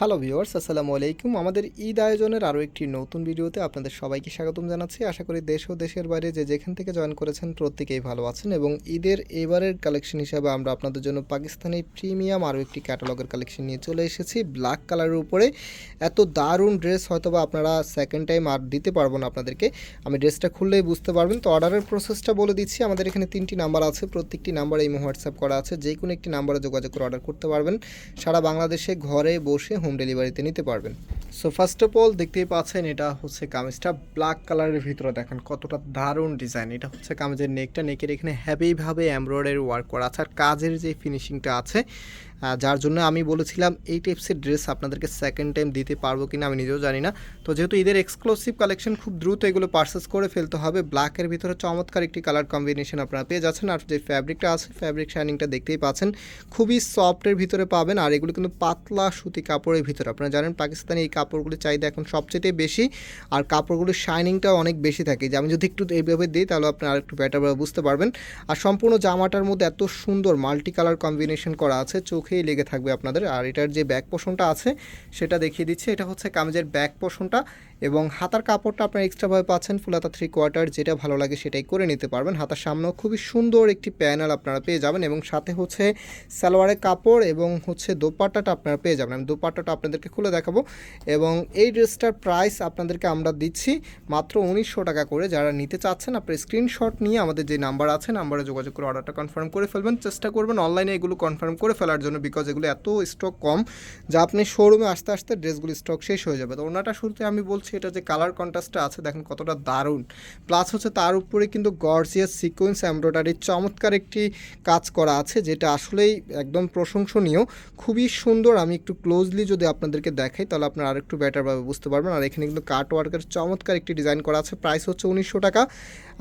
Hello viewers আসসালামু আলাইকুম। আমাদের ঈদ আয়োজনের আরও একটি নতুন ভিডিওতে আপনাদের সবাইকে স্বাগতম জানাচ্ছি। আশা করি দেশ ও দেশের বাইরে যে যেখান থেকে জয়েন করেছেন প্রত্যেকেই ভালো আছেন এবং ঈদের এবারের কালেকশন হিসাবে আমরা আপনাদের জন্য পাকিস্তানি প্রিমিয়াম আরও একটি ক্যাটালগের কালেকশন নিয়ে চলে এসেছি। ব্ল্যাক কালারের উপরে এত দারুণ ড্রেস হয়তোবা আপনারা সেকেন্ড টাইম আর দিতে পারব না আপনাদেরকে। আমি ড্রেসটা খুললেই বুঝতে পারবেন। তো অর্ডারের প্রসেসটা বলে দিচ্ছি। আমাদের এখানে তিনটি নাম্বার আছে। প্রত্যেকটি নাম্বারে এই হোয়াটসঅ্যাপ করা আছে। যে কোনো একটি নাম্বারে যোগাযোগ করে অর্ডার করতে পারবেন। সারা বাংলাদেশে ঘরে বসে হোম ডেলিভারিতে নিতে পারবেন। সো ফার্স্ট অফ অল দেখতেই পাচ্ছেন, এটা হচ্ছে কামিজটা ব্ল্যাক কালারের ভিতরে। দেখেন কতটা দারুণ ডিজাইন এটা হচ্ছে কামিজের নেকটা নেকের এখানে হ্যাভিভাবে এমব্রয়ডারি ওয়ার্ক করা আছে। আর কাজের যে ফিনিশিংটা আছে যার জন্য আমি বলেছিলাম এই টাইপসের ড্রেস আপনাদেরকে সেকেন্ড টাইম দিতে পারব কিনা, আমি নিজেও জানি না। তো যেহেতু ঈদের এক্সক্লুসিভ কালেকশন খুব দ্রুত এগুলো পারচেস করে ফেলতে হবে। ব্ল্যাকের ভিতরে চমৎকার একটি কালার কম্বিনেশন আপনারা পেয়ে যাচ্ছেন। আর যে ফ্যাব্রিকটা আছে ফ্যাব্রিক শাইনিংটা দেখতেই পাচ্ছেন, খুবই সফটের ভিতরে পাবেন। আর এগুলো কিন্তু পাতলা সুতি কাপড়ের ভিতরে। আপনারা জানেন, পাকিস্তানি এই কাপড়গুলির চাহিদা এখন সবচেয়ে বেশি আর কাপড়গুলির শাইনিংটাও অনেক বেশি থাকে। যে আমি যদি একটু এইভাবে দিই তাহলে আপনারা আরেকটু বেটারভাবে বুঝতে পারবেন। আর সম্পূর্ণ জামাটার মধ্যে এত সুন্দর মাল্টি কালার কম্বিনেশন করা আছে, চোখেই লেগে থাকবে আপনাদের। আর এটার যে ব্যাক পোষণটা আছে, সেটা দেখিয়ে দিচ্ছে। এটা হচ্ছে কামিজের ব্যাক পোষণটা এবং হাতার কাপড়টা আপনারা এক্সট্রাভাবে পাচ্ছেন ফুল হাতা থ্রি কোয়ার্টার যেটা ভালো লাগে সেটাই করে নিতে পারবেন। হাতার সামনেও খুবই সুন্দর একটি প্যানেল আপনারা পেয়ে যাবেন এবং সাথে হচ্ছে সালোয়ারের কাপড় এবং হচ্ছে দোপাট্টাটা আপনারা পেয়ে যাবেন। আমি দোপাট্টাটা আপনাদেরকে খুলে দেখাবো। এবং এই ড্রেসটার প্রাইস আপনাদেরকে আমরা দিচ্ছি মাত্র উনিশশো টাকা করে। যারা নিতে চাচ্ছেন, আপনার স্ক্রিনশট নিয়ে আমাদের যে নাম্বার আছে, নাম্বারে যোগাযোগ করে অর্ডারটা কনফার্ম করে ফেলবেন। চেষ্টা করবেন অনলাইনে এগুলো কনফার্ম করে ফেলার জন্য বিকজ এগুলো এত স্টক কম যা আপনি শোরুমে আসতে আসতে ড্রেসগুলো স্টক শেষ হয়ে যাবে। তো ওনাটা শুরুতে আমি বলছি, এটা যে কালার কন্ট্রাস্টটা আছে, দেখেন কতটা দারুণ। প্লাস হচ্ছে তার উপরে কিন্তু গর্জিয়াস সিকোয়েন্স এমব্রয়ডারির চমৎকার একটি কাজ করা আছে, যেটা আসলেই একদম প্রশংসনীয়। খুবই সুন্দর, আমি একটু ক্লোজলি যদি আপনাদেরকে দেখাই, তাহলে আপনারা আরেকটু বেটারভাবে বুঝতে পারবেন। আর এখানে কিন্তু কাট ওয়ার্কের চমৎকার একটি ডিজাইন করা আছে। প্রাইস হচ্ছে উনিশশো টাকা।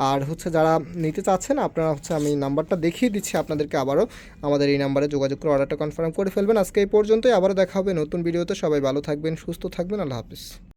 আর হচ্ছে যারা নিতে চাচ্ছেন, আপনারা হচ্ছে আমি নাম্বারটা দেখিয়ে দিচ্ছি আপনাদেরকে আবারও। আমাদের এই নাম্বারে যোগাযোগ করে অর্ডারটা কনফার্ম করে ফেলবেন। আজকে এই পর্যন্তই। আবারও দেখা হবে নতুন ভিডিওতে সবাই ভালো থাকবেন, সুস্থ থাকবেন। আল্লাহ হাফিজ।